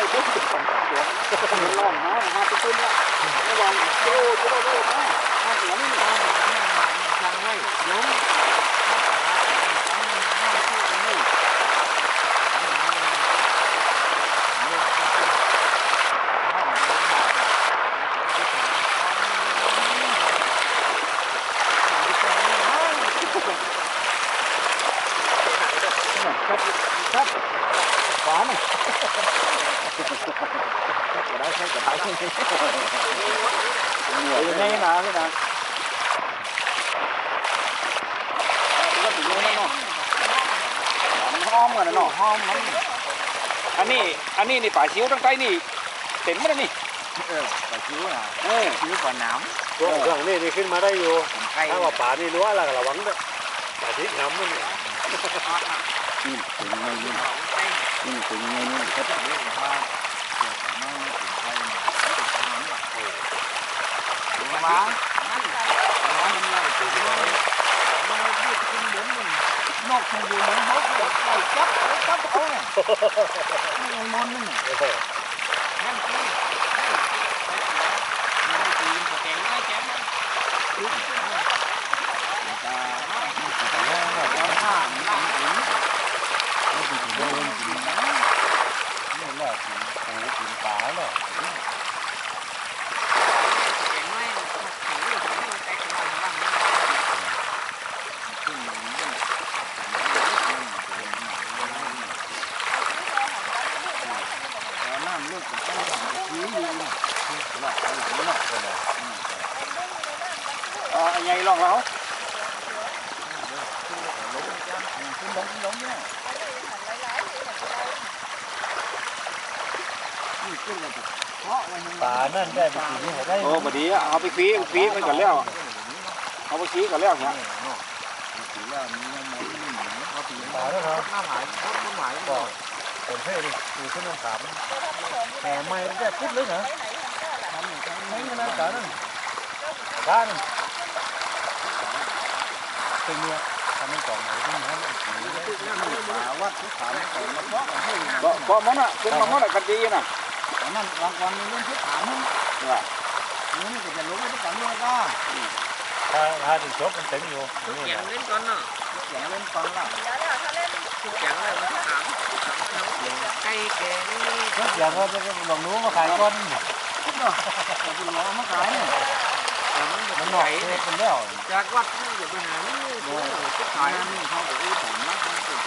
ไม่พุ่งตัวล่องมาหาไปขึ้นละระวังโจ้โจ้โจ้มาหาเหนือนี่ยังไว้ล้มครับครับ ขวาหน่อยก็ได้ใช่ก็ได้เหนื่อยยังไงนะพี่นะก็ถึงนี้เนาะมันหอมกันนะเนาะหอมมันอันนี้อันนี้นี่ป่าชิวตั้งใต้นี่เต็มมั้ยนี่ เออปลาคิ้วอะเออคิ้วปลาน้ช่วงช่วงนี้นี่ขึ้นมาได้อยู่ำไก่ถ้าว่าป่านี่รั้วแล้วก็ระวังด้วยป่าที่น้ำมันเนี่ย นี่ถึงไงนี่นี่ถึงไงนี่ครับว้าวนกมันอยู่บนบกเลยไก่จับจับเขาเนี่ยมันมันนั่นน่ะ เออ นั่นคือแกงไม่แกงไม่ลุกขึ้นมาแต่แล้วก็ห้ามนั่งถึง นี่ แหละกินปูกิน ปลาเน้นไงลองแล้วขึ้นลงขึ้นลงเนี่ยนี่ขึ้นเลยเพราะวันนี้ปลานั่นได้ไปกินนี่ได้โอ้บดีเอาไปฟีฟีมันก่อนแล้วเอาไปฟีก่อนแล้วเนี่ยปลาแล้วเนาะน้ำหายเขาน้ำหายก็เป็นเท่ดิปูขึ้นน้ำขามแต่ไม่ได้ปุ๊บเลยนะไม่เงินนั่นกันนั่นกันเป็นเนี่ยทำให้ก่องไหนที่มันสีเลยปลาวัดทุกขามก่อนมาเพาะกันให้ก็มันอะเป็นมันมันอะกันดีน่ะ นั่นรางวัลมีเรื่องทุกขามนั่นว่านี่ก็จะรู้ทุกขามด้วยก็ถ้าถ้าถึงจบมันเต็มอยู่นี่อย่างเล่นก่อนเนาะอย่างเล่นฟังละอย่างอะไรมันถามไก่แกนี่ทุกอย่างก็จะลองรู้มาขายก้อนทุกเนาะแต่คุณหมอมาขายเนี่ยมันหน่อยเป็นแล้วจากวัดนี่อย่าไปหานี่โอ้ยขายนี่เขาบอกอู้ผมนะเขาเป็น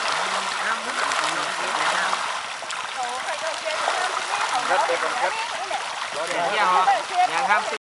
น้ำมันต้องน้ำเลือน้ำครับ เป็นคนครับเดี๋ยวอย่างทำ